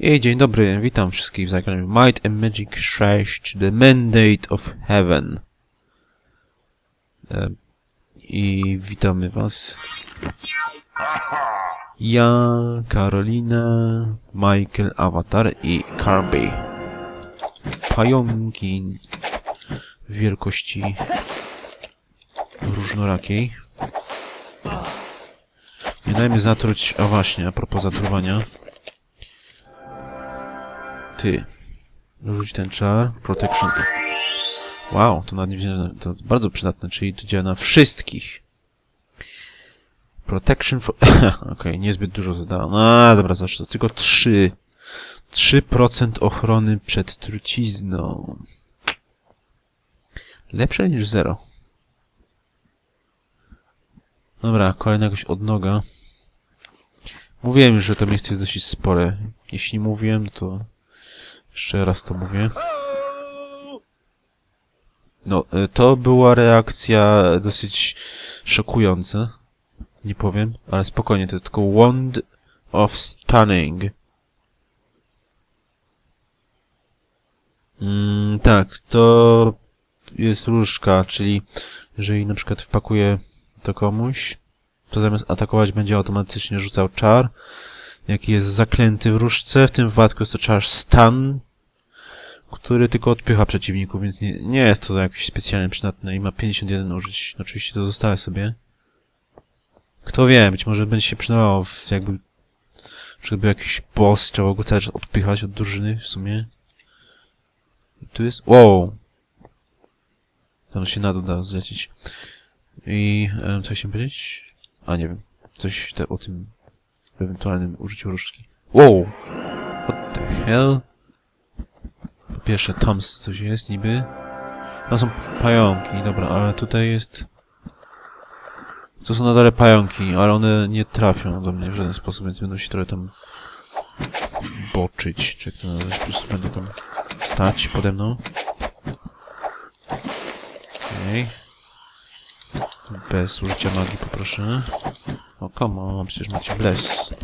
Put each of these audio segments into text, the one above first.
Jej, dzień dobry, witam wszystkich w zagraniu Might and Magic 6 The Mandate of Heaven. I witamy was. Ja, Karolina, Michael, Avatar i Kirby. Pająki wielkości różnorakiej. Nie dajmy zatruć, a właśnie, a propos zatruwania. Ty. Rzuć ten czar. Protection. Wow, to nawet to bardzo przydatne, czyli to działa na wszystkich. Protection for... Okej, niezbyt dużo to. No, dobra, zawsze to tylko 3. 3% ochrony przed trucizną. Lepsze niż 0. Dobra, kolejna jakoś odnoga. Mówiłem już, że to miejsce jest dosyć spore. Jeśli mówiłem, to jeszcze raz to mówię. No, y, to była reakcja dosyć szokująca. Nie powiem, ale spokojnie, to tylko Wand of Stunning. Mm, tak, to jest różdżka, czyli jeżeli na przykład wpakuję to komuś, to zamiast atakować będzie automatycznie rzucał czar, jaki jest zaklęty w różdżce. W tym wypadku jest to czar stun, który tylko odpycha przeciwników, więc nie, nie jest to jakieś specjalnie przydatne i ma 51 użyć. Oczywiście to zostawię sobie. Kto wie, być może będzie się przydawało w jakby żeby jakiś boss, trzeba go cały czas odpychać od drużyny w sumie. I tu jest... Wow! Tam się na da zlecieć. I e, co chciałem powiedzieć? A, nie wiem. Coś te, o tym w ewentualnym użyciu różdżki. Wow! What the hell? Po pierwsze, tam coś jest niby. Tam są pająki, dobra, ale tutaj jest... To są na dole pająki, ale one nie trafią do mnie w żaden sposób, więc będą się trochę tam boczyć, czy jak to nazwać, po prostu będą tam stać pode mną. Okej. Bez użycia magii poproszę. O, come on, przecież macie bless.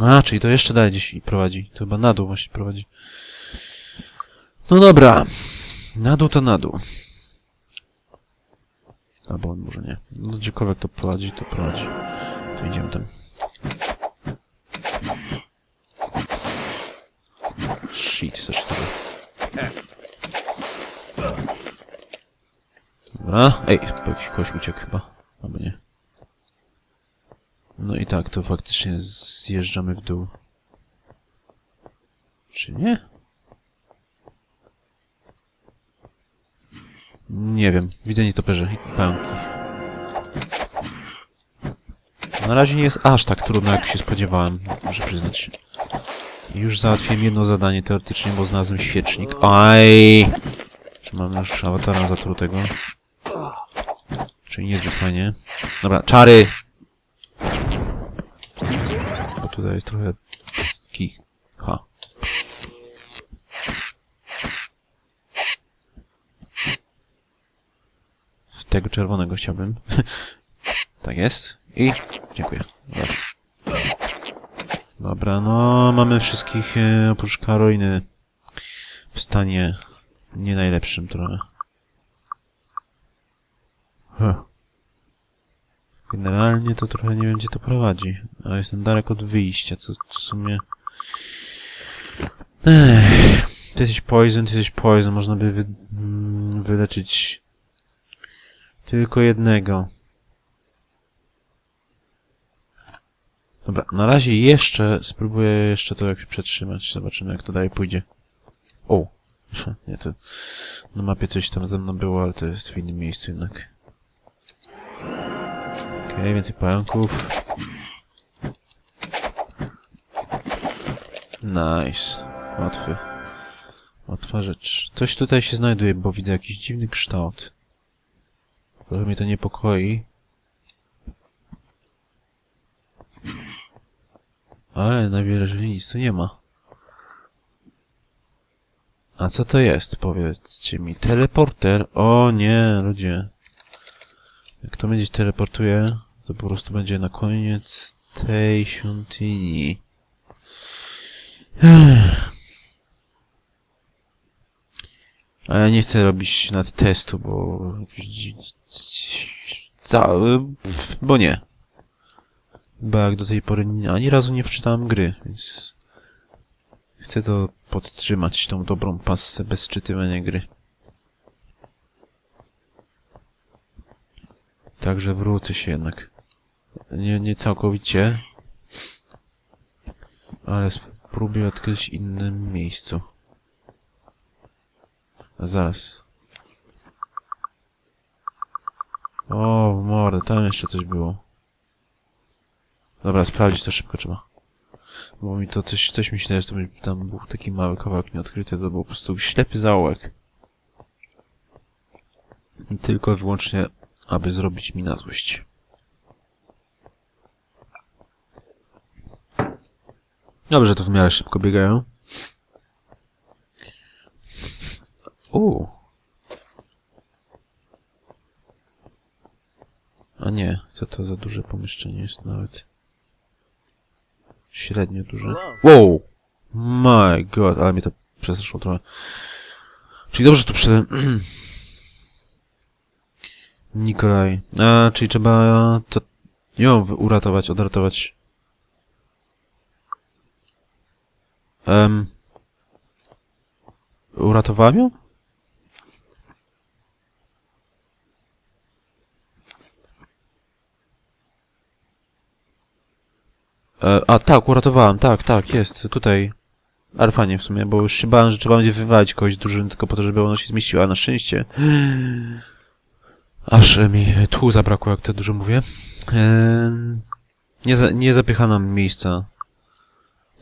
A, czyli to jeszcze dalej gdzieś prowadzi. To chyba na dół właśnie prowadzi. No dobra. Na dół to na dół. Albo może nie. No gdziekolwiek to prowadzi, to prowadzi. To idziemy tam. Shit, coś tego. Dobra. Ej, jakiś kogoś uciekł chyba. Albo nie. No i tak, to faktycznie zjeżdżamy w dół. Czy nie? Nie wiem. Widzę nietoperze i pająki. Na razie nie jest aż tak trudno, jak się spodziewałem, muszę przyznać. Już załatwiłem jedno zadanie teoretycznie, bo znalazłem świecznik. Aj! Czy mam już awatara zatrutego? Czyli niezbyt fajnie. Dobra, czary! Bo tutaj jest trochę... kich. Ha. Tego czerwonego chciałbym. tak jest. I... Dziękuję. Dobra, no mamy wszystkich e, oprócz Karoliny w stanie nie najlepszym trochę. Huh. Generalnie to trochę nie wiem gdzie to prowadzi, a jestem daleko od wyjścia, co w sumie... Ech, ty jesteś poison, ty jesteś poison, można by wy, mm, wyleczyć tylko jednego. Dobra, na razie jeszcze spróbuję jeszcze to jakoś przetrzymać. Zobaczymy jak to dalej pójdzie. O! Nie, to na mapie coś tam ze mną było, ale to jest w innym miejscu jednak. Okej, więcej pająków. Nice. Łatwy. Łatwa rzecz. Coś tutaj się znajduje, bo widzę jakiś dziwny kształt. Trochę mnie to niepokoi. Ale najwyraźniej nic tu nie ma. A co to jest? Powiedzcie mi. Teleporter? O nie, ludzie. Jak to będzie teleportuje, to po prostu będzie na koniec tej świątyni. A ja nie chcę robić nad testu, bo... Ca... Bo nie. Bo jak do tej pory ni- ani razu nie wczytałem gry, więc... Chcę to podtrzymać, tą dobrą passę bez wczytywania gry. Także wrócę się jednak. Nie, nie całkowicie. Ale spróbuję odkryć innym miejscu. A zaraz. O, mordę, tam jeszcze coś było. Dobra, sprawdzić to szybko trzeba. Bo mi to coś, coś mi się że to będzie- tam był taki mały kawałek nieodkryty, to był po prostu ślepy zaułek. Tylko i wyłącznie, aby zrobić mi na złość. Dobrze, to w miarę szybko biegają. U. A nie, co to za duże pomieszczenie jest nawet. Średnio duże. Wow! My god, ale mnie to przestraszyło trochę. Czyli dobrze tu przyszedłem. Nikolaj. A, czyli trzeba to ją uratować, odratować. Um, uratowałem ją? E, a tak, uratowałem, tak, tak, jest, tutaj. Ale fajnie w sumie, bo już się bałem, że trzeba będzie wywalić kogoś drużyny tylko po to, żeby ona się zmieściła, a na szczęście. Aż mi tchu zabrakło, jak to dużo mówię. Nie, za, nie zapychano mi miejsca,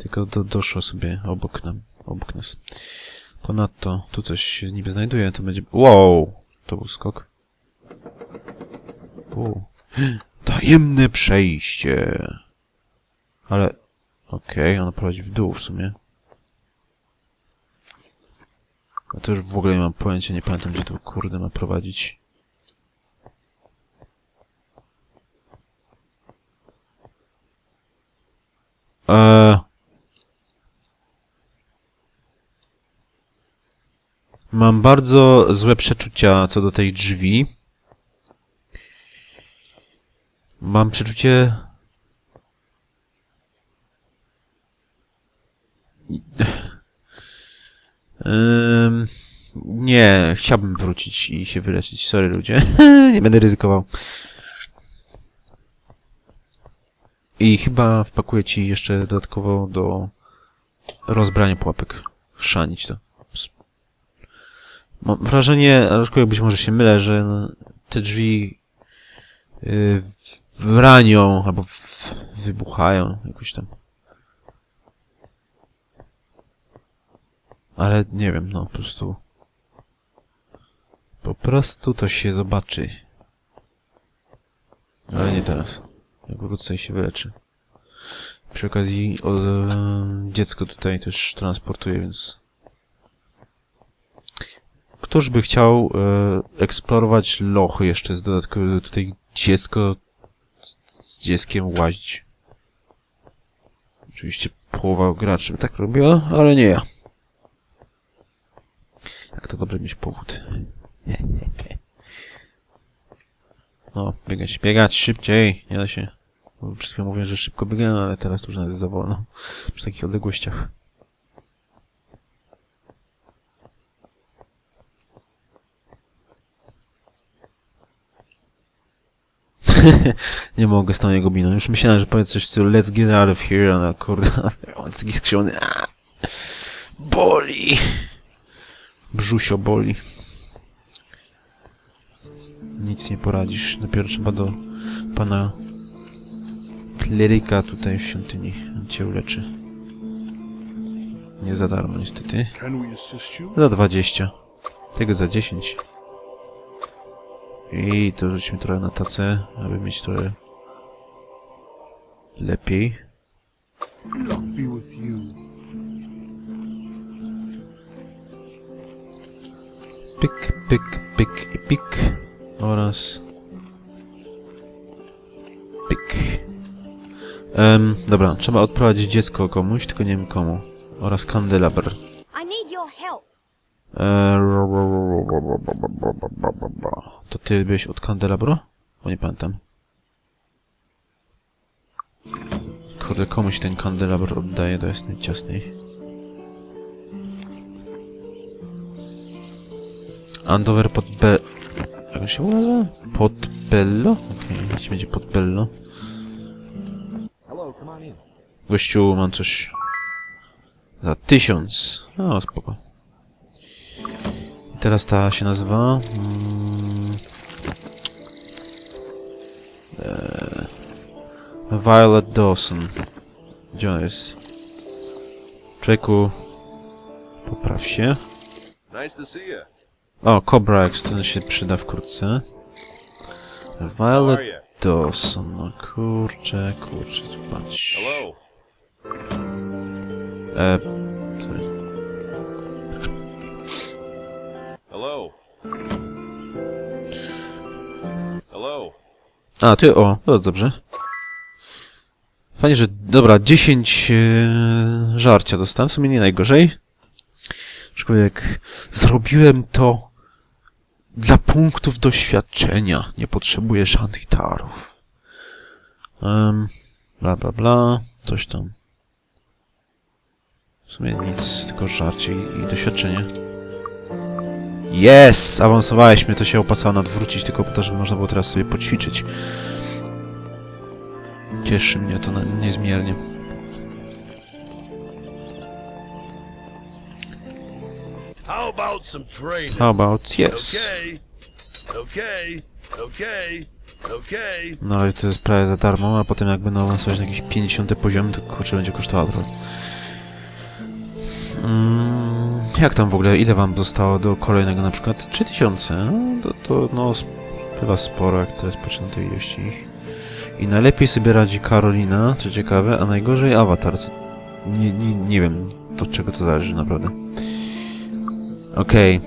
tylko do, doszło sobie obok nam, obok nas. Ponadto, tu coś się niby znajduje, to będzie... Wow! To był skok. U. Tajemne przejście. Ale... Okej, ono prowadzi w dół w sumie. A to już w ogóle nie mam pojęcia, nie pamiętam gdzie to kurde ma prowadzić. Eee... Mam bardzo złe przeczucia co do tej drzwi. Mam przeczucie... Nie, chciałbym wrócić i się wyleczyć. Sorry ludzie, nie będę ryzykował. I chyba wpakuję ci jeszcze dodatkowo do rozbrania pułapek. Szanić to. Mam wrażenie, aczkolwiek być może się mylę, że te drzwi yy, ranią albo w, wybuchają jakoś tam. Ale nie wiem, no po prostu. Po prostu to się zobaczy. Ale nie teraz. Jak wrócę się wyleczy. Przy okazji o, e, dziecko tutaj też transportuję, więc... Któż by chciał e, eksplorować lochy jeszcze z dodatku tutaj dziecko z dzieckiem łazić? Oczywiście połowa graczy tak robiła, ale nie ja. Jak to dobrze mieć powód. No, biegać, biegać szybciej, nie da się. Chwilą mówiłem, że szybko biegałem, ale teraz to już nawet za wolno. Przy takich odległościach. nie mogę z tą jego miną. Już myślałem, że powie coś w stylu Let's get out of here, a na kurde, on jest taki skrzywiony. Boli! Brzusio boli. Nic nie poradzisz. Dopiero trzeba do pana kleryka tutaj w świątyni. On cię uleczy. Nie za darmo niestety. Za 20. Tego za 10. I to rzućmy trochę na tacę, aby mieć trochę lepiej. Pyk, pyk, pyk i pyk. Oraz... Pyk. Em, dobra, trzeba odprowadzić dziecko komuś, tylko nie wiem komu. Oraz kandelabr. I need your help. To ty byłeś od kandelabro? Bo nie pamiętam. Kurde, komuś ten kandelabr oddaje do jasnej ciasnej. Andover pod Be... Jak on się nazywa? Pod Bello? Okej, okay, będzie pod Bello. Gościu, mam coś... Za tysiąc. O, spoko. I teraz ta się nazywa... Mm, eee, Violet Dawson. Gdzie ona jest? Człowieku... Popraw się. O, Cobra X, ten się przyda wkrótce. Violet? Dawson, no kurczę, kurczę, patrz. E, sorry. A, ty, o, to dobrze. Fajnie, że, dobra, 10 e, żarcia dostałem, w sumie nie najgorzej. Aczkolwiek zrobiłem to dla punktów doświadczenia. Nie potrzebuję żadnych darów. Um, bla, bla, bla, coś tam. W sumie nic, tylko żarcie i, i doświadczenie. Yes! Awansowałeś mnie, to się opłacało nadwrócić tylko po to, żeby można było teraz sobie poćwiczyć. Cieszy mnie to niezmiernie. How about some training? How about yes? Okay. Okay. Okay. No ale to jest prawie za darmo, a potem jak będą awansować na jakieś 50 poziomy, to kurczę będzie kosztowało trochę. Mm, jak tam w ogóle, ile wam zostało do kolejnego na przykład? 3000? No, to, to no chyba sporo, jak to jest poczętej ilości ich. I najlepiej sobie radzi Karolina, co ciekawe, a najgorzej Avatar. Co... Nie, nie, nie wiem, od czego to zależy naprawdę. Okej.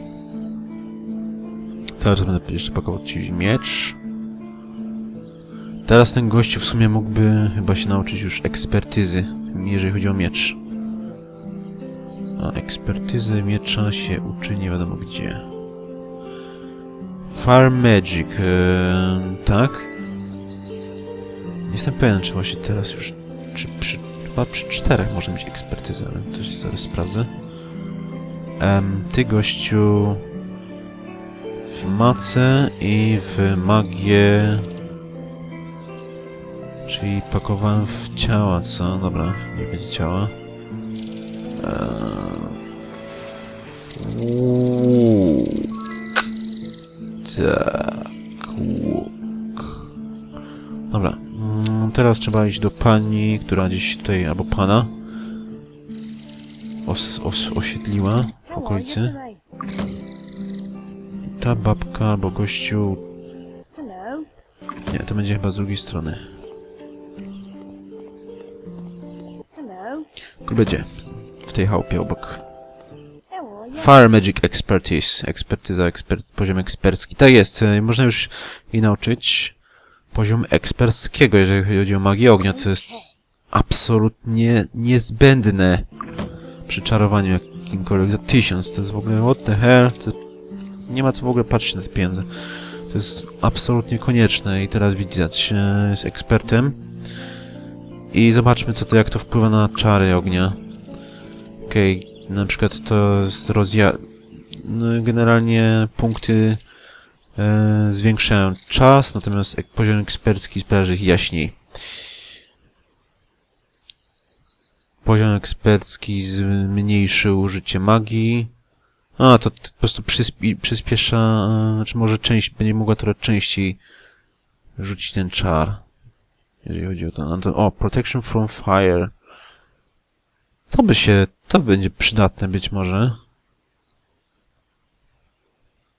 Cały czas będę jeszcze pakował ci miecz. Teraz ten gościu w sumie mógłby chyba się nauczyć już ekspertyzy, jeżeli chodzi o miecz. A ekspertyzy miecza się uczy nie wiadomo gdzie. Fire Magic, e, tak? Nie jestem pewien, czy właśnie teraz już, czy przy, chyba przy czterech może mieć ekspertyzę, ale to się zaraz sprawdzę. Em, ty gościu w macę i w magię Czyli pakowałem w ciała, co? Dobra, nie będzie ciała. Eee, Tak, łuk. Dobra, mm, teraz trzeba iść do pani, która gdzieś tutaj, albo pana os, os, osiedliła w okolicy. Ta babka albo gościu... Nie, to będzie chyba z drugiej strony. Tu będzie, w tej chałupie obok. Fire Magic Expertise. Ekspertyza, ekspert, poziom ekspercki. Tak jest, e, można już jej nauczyć poziom eksperckiego, jeżeli chodzi o magię ognia, co jest absolutnie niezbędne przy czarowaniu jakimkolwiek za tysiąc. To jest w ogóle what the hell? To nie ma co w ogóle patrzeć na te pieniądze. To jest absolutnie konieczne i teraz widać, jest ekspertem. I zobaczmy, co to, jak to wpływa na czary ognia. Okej, na przykład to jest rozja... No, generalnie punkty e, zwiększają czas, natomiast poziom ekspercki sprawia, ich jaśniej. Poziom ekspercki zmniejszy użycie magii. A, to, po prostu przyspi, przyspiesza, e, znaczy może część, będzie mogła trochę częściej rzucić ten czar. Jeżeli chodzi o to o, protection from fire. To by się, to będzie przydatne być może.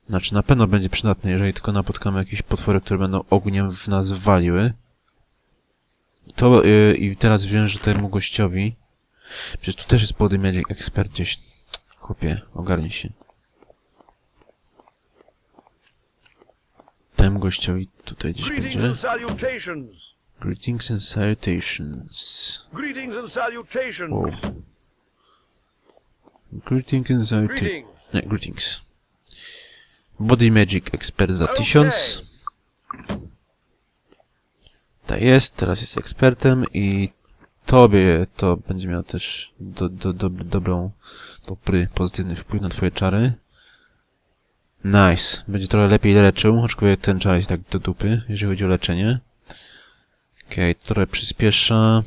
Znaczy na pewno będzie przydatne, jeżeli tylko napotkamy jakieś potwory, które będą ogniem w nas waliły. To yy, i teraz wiem, że temu gościowi. Przecież tu też jest Body Magic Expert gdzieś. Chłopie, ogarnij się. Temu gościowi tutaj gdzieś będzie. Greetings and salutations. Greetings and salutations. Wow. Greetings and salutations. Nie, greetings. Body Magic Expert za 1000. Tak jest, teraz jest ekspertem i tobie to będzie miał też do, do, do, dobrą, dobry, pozytywny wpływ na twoje czary. Nice. Będzie trochę lepiej leczył, aczkolwiek ten czar jest tak do dupy, jeżeli chodzi o leczenie. Okej, okay, trochę przyspiesza.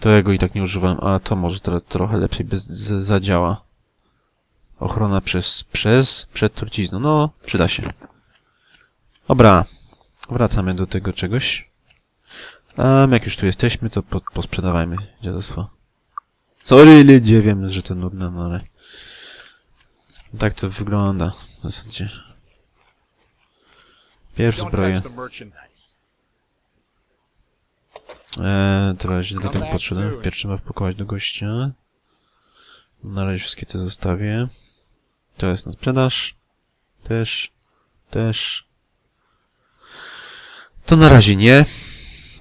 To jego i tak nie używam, a to może tro, trochę lepiej bez, z, zadziała. Ochrona przez, przez, przed trucizną. No, przyda się. Dobra. Wracamy do tego czegoś. Um, jak już tu jesteśmy, to po, posprzedawajmy dziadostwo. Sorry, ludzie, wiem, że to nudne, no ale... Tak to wygląda w zasadzie. Pierwszy zbroję. Eee, teraz źle do tego podszedłem. soon. Pierwszy ma wpakować do gościa. Na razie wszystkie te zostawię. To jest na sprzedaż. Też. Też. To na razie nie.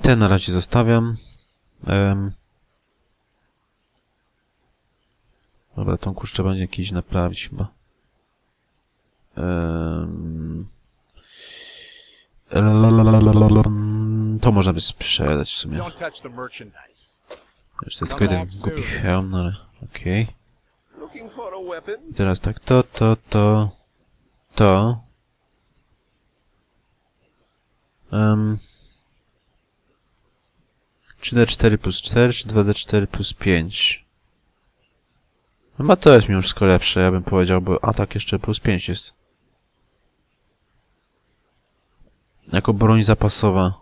Te na razie zostawiam. Em. Dobra, tą kurz trzeba jakiś naprawić chyba. Em. To można by sprzedać w sumie. Jeszcze tylko jeden głupi hełm, no ale okej. I teraz tak, to, to, to, to. Um, 3D4 plus 4, czy 2D4 plus 5? Chyba to jest mimo wszystko lepsze, ja bym powiedział, bo atak jeszcze plus 5 jest. Jako broń zapasowa.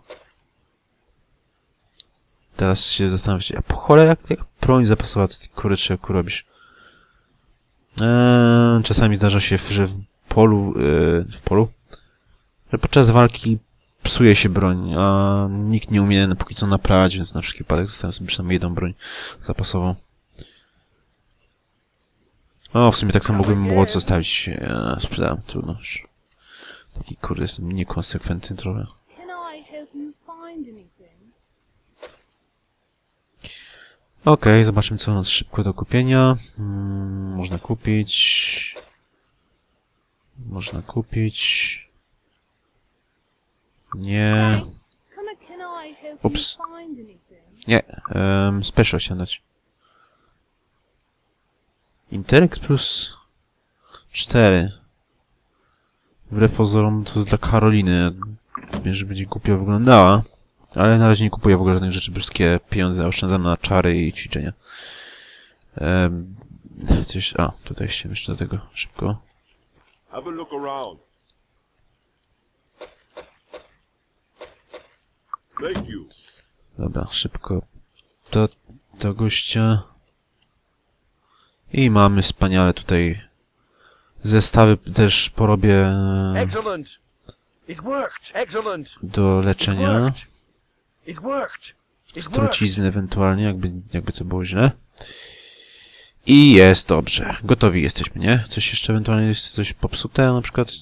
Teraz się zastanawiam, a po cholerę, jak, jak broń zapasowa, co ty kurczę robisz? Eee, czasami zdarza się, że w polu, e, w polu, że podczas walki psuje się broń, a nikt nie umie póki co naprawiać, więc na wszelki wypadek zostawiam sobie przynajmniej jedną broń zapasową. O, w sumie tak samo mógłbym młot zostawić. Eee, sprzedałem, trudno. Taki kurde, jestem niekonsekwentny trochę. Can I help you find anything? Okej, zobaczmy co nas szybko do kupienia. Mm, można kupić. Można kupić. Nie. Anything? Nie. Um, special się dać. Intellect plus 4. Wbrew pozorom to jest dla Karoliny. Wiem, że będzie głupio wyglądała. Ale na razie nie kupuję w ogóle żadnych rzeczy. Wszystkie pieniądze oszczędzam na czary i ćwiczenia. Um, coś... A, tutaj się jeszcze do tego szybko. Have a look around. Thank you. Dobra, szybko do, do gościa. I mamy wspaniale tutaj zestawy też porobię Excellent. It worked. Excellent. do It leczenia. Worked. It worked. It worked. Strucizny ewentualnie, jakby, jakby co było źle. I jest dobrze. Gotowi jesteśmy, nie? Coś jeszcze ewentualnie jest coś popsute na przykład?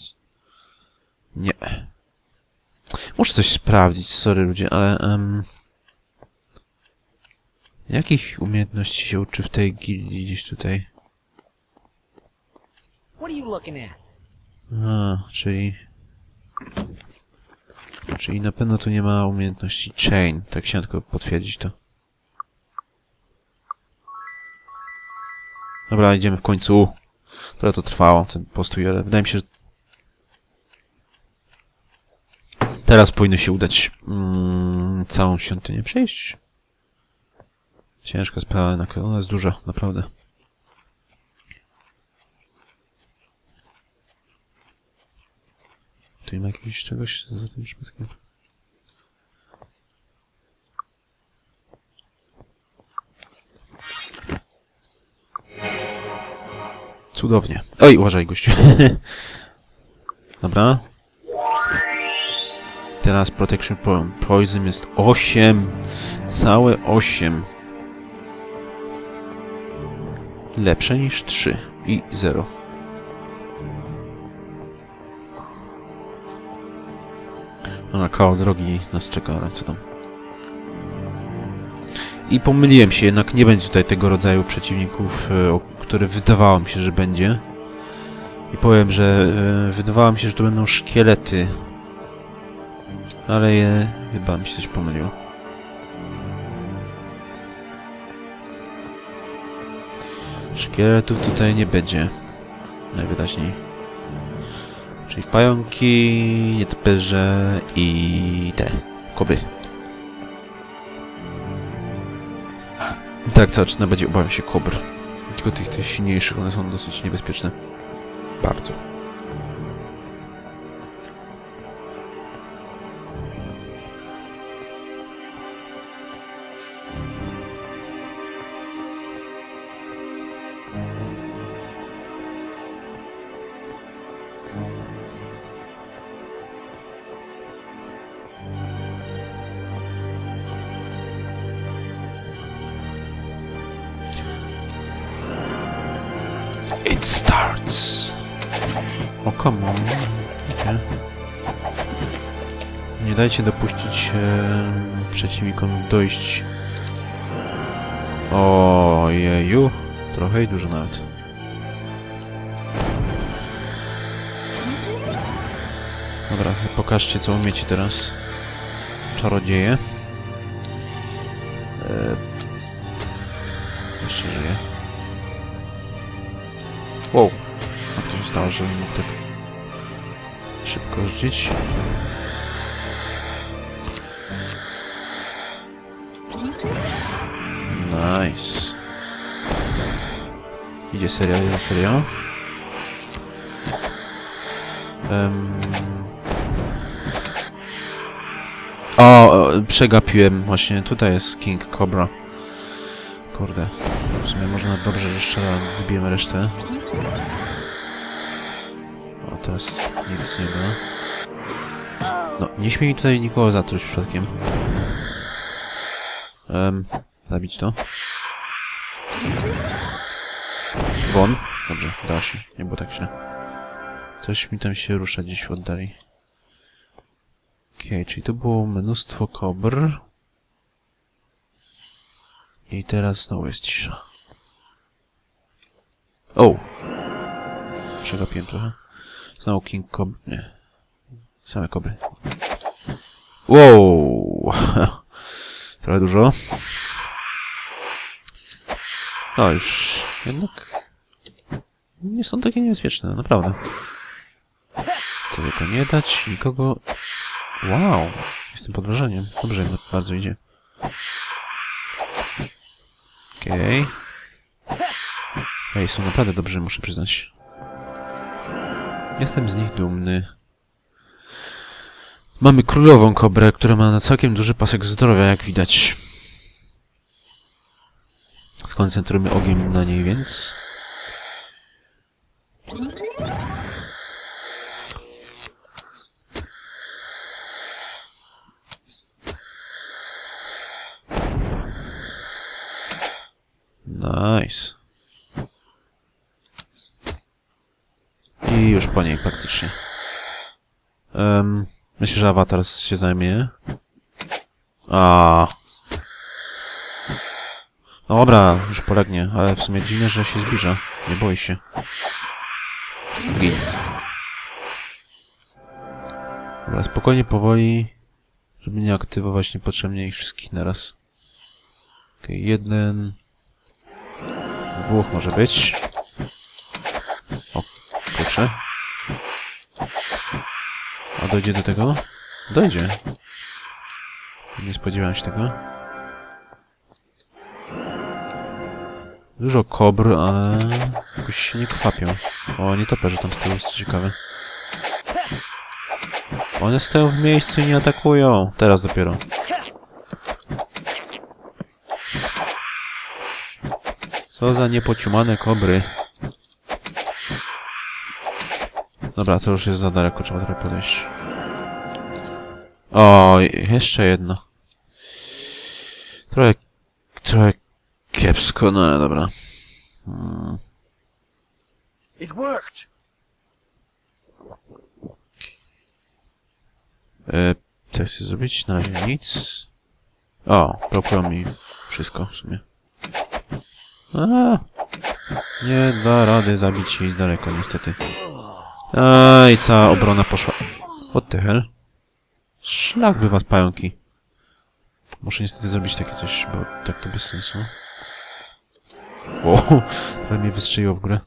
Nie. Muszę coś sprawdzić, sorry ludzie, ale... Um, jakich umiejętności się uczy w tej gildii gdzieś tutaj? What are you looking at? A, czyli... Czyli na pewno tu nie ma umiejętności chain. Tak chciałem tylko potwierdzić to. Dobra, idziemy w końcu. Trochę to trwało, ten postój, ale wydaje mi się, że... Teraz powinno się udać mm, całą świątynię przejść. Ciężka sprawa, jednak ona jest duża, naprawdę. Tu nie ma jakiegoś czegoś za tym przypadkiem? Cudownie. Oj, uważaj, gościu. Dobra. Teraz Protection po Poison jest 8. Całe 8. Lepsze niż 3 i 0. Na kawał drogi nas czeka, ale co tam. I pomyliłem się, jednak nie będzie tutaj tego rodzaju przeciwników, e, które wydawało mi się, że będzie. I powiem, że e, wydawało mi się, że to będą szkielety. Ale je, chyba mi się coś pomyliło. Szkieletów tutaj nie będzie. Najwyraźniej. Czyli pająki, nietoperze i te kobry. Tak, cała czyna będzie obawiam się kobr. Tylko tych, tych silniejszych, one są dosyć niebezpieczne. Bardzo. It starts. O, come on. Wiecie? Nie dajcie dopuścić e, przeciwnikom dojść. Ojeju. Trochę i dużo nawet. Dobra, pokażcie co umiecie teraz. Czarodzieje. Jak to się stało, że mógł tak szybko rzucić? Nice. Idzie seria, idzie seria. Em. O, przegapiłem właśnie. Tutaj jest King Cobra. Kurde. W sumie można dobrze, że jeszcze raz wybijemy resztę. Teraz nic nie ma. No, nie śmiej tutaj nikogo zatruć przypadkiem. Um, zabić to. Won. Dobrze, da się. Nie było tak źle. Coś mi tam się rusza gdzieś w oddali. Okej, czyli to było mnóstwo kobr. I teraz znowu jest cisza. O! Przegapiłem trochę. Znowu King Cob... Nie. Same kobry. Wow! trochę dużo. No już... Jednak... Nie są takie niebezpieczne, naprawdę. To tylko nie dać nikogo... Wow! Jestem pod wrażeniem. Dobrze, no, bardzo idzie. Okej. Ej, są naprawdę dobrzy, muszę przyznać. Jestem z nich dumny. Mamy królową kobrę, która ma całkiem duży pasek zdrowia, jak widać. Skoncentrujmy ogień na niej, więc... Nice. I już po niej praktycznie. Um, myślę, że awatar się zajmie. A. Dobra, już polegnie, ale w sumie dziwne, że się zbliża. Nie boi się. Dobra, spokojnie, powoli, żeby nie aktywować niepotrzebnie ich wszystkich naraz. Okej, jeden, Dwóch może być. A dojdzie do tego? Dojdzie. Nie spodziewałem się tego. Dużo kobr, ale jakoś się nie kwapią. O, nie toperze tam z tyłu, jest ciekawe. One stoją w miejscu i nie atakują. Teraz dopiero. Co za niepociumane kobry. Dobra, to już jest za daleko, trzeba trochę podejść. O, jeszcze jedno. Trochę, trochę kiepsko, no ale dobra. Hmm. It worked. E, Co chcę zrobić? Na razie nic. O, blokują mi wszystko w sumie. A, nie da rady zabić jej z daleko, niestety. A, i cała obrona poszła. What the hell? Szlak by was pająki. Muszę niestety zrobić takie coś, bo tak to bez sensu. O, trochę mnie wystrzeliło w górę.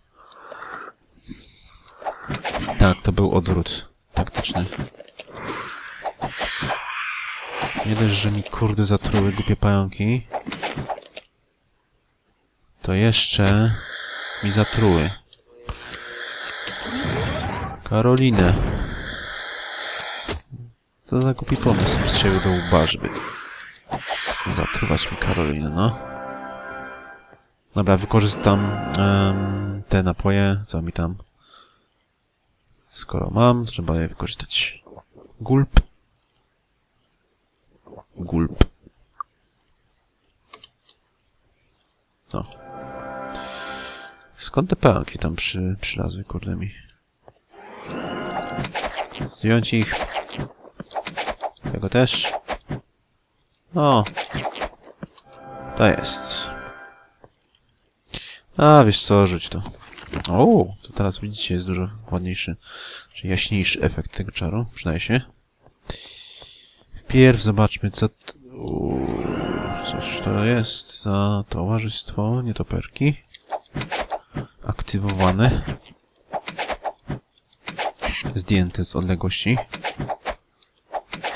Tak, to był odwrót taktyczny. Nie dość, że mi kurde zatruły głupie pająki, to jeszcze mi zatruły. Karolinę. Co za głupi pomysł z siebie do łba, żeby zatruwać mi Karolinę, no. Dobra, wykorzystam em, te napoje, co mi tam. Skoro mam, trzeba je wykorzystać. Gulp. Gulp. No. Skąd te pająki tam przy, przylazły, kurde mi? Zdjąć ich. Tego też. O. To jest. A, wiesz co, rzuć to. O, to teraz widzicie, jest dużo ładniejszy, czy jaśniejszy efekt tego czaru, przydaje się. Wpierw zobaczmy, co... Uuu, Coś to jest za towarzystwo, nietoperki. Aktywowane. Zdjęte z odległości.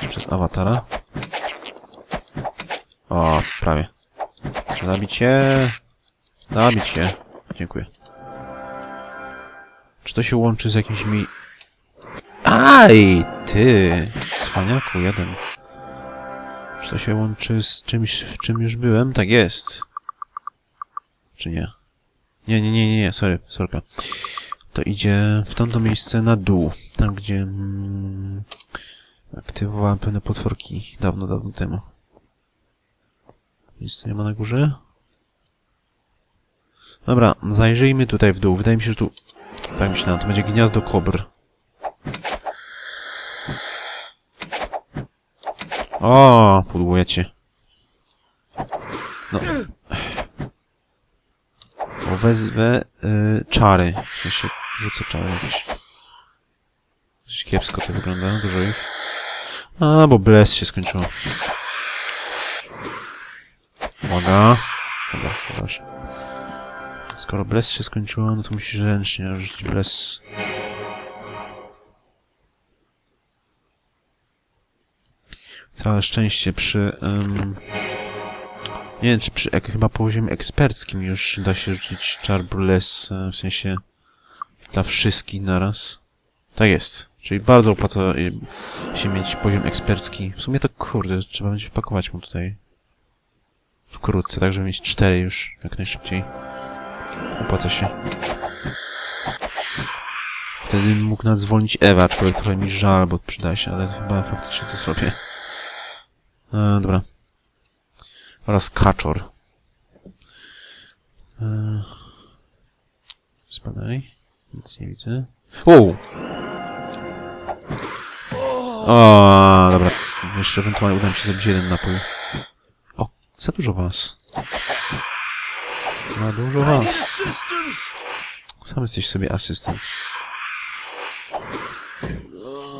Przez awatara. O, prawie. Zabić się. Dziękuję. Czy to się łączy z jakimś mi... Aj, ty! Cwaniaku, jeden. Czy to się łączy z czymś, w czym już byłem? Tak jest. Czy nie? Nie, nie, nie, nie, nie, sorry, sorka. To idzie w tamto miejsce na dół. Tam, gdzie... Mm, aktywowałem pewne potworki dawno, dawno temu. Nic nie ma na górze? Dobra, zajrzyjmy tutaj w dół. Wydaje mi się, że tu... Tak myślałem, to będzie gniazdo kobr. O, pudłujecie. No. O, wezwę y, czary. W sensie rzucę czary jakieś. Coś kiepsko to wygląda, dużo ich. A, bo bless się skończyło. Uwaga. Dobra, się. Skoro bless się skończyło, no to musisz ręcznie rzucić bless. Całe szczęście przy... em, nie wiem, czy przy ek, chyba poziomie eksperckim już da się rzucić czar bless, e, w sensie dla wszystkich naraz. Tak jest. Czyli bardzo opłaca się mieć poziom ekspercki. W sumie to kurde, trzeba będzie wpakować mu tutaj wkrótce, tak żeby mieć cztery już jak najszybciej. Opłaca się. Wtedy mógł nawet zwolnić Ewa, aczkolwiek trochę mi żal, bo przyda się, ale chyba faktycznie to zrobię. E, dobra. Oraz kaczor. E, spadaj. Nic nie widzę. O! O, dobra. Jeszcze ewentualnie uda mi się zrobić jeden napój. O, za dużo was. Za dużo was. Sam jesteś sobie asystent.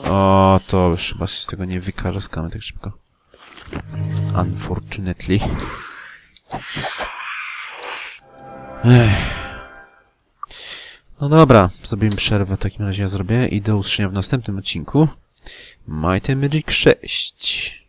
O, to już chyba się z tego nie wykarskamy tak szybko. Unfortunately. Ech. No dobra, zrobimy przerwę w takim razie ja zrobię i do usłyszenia w następnym odcinku. Might and Magic 6.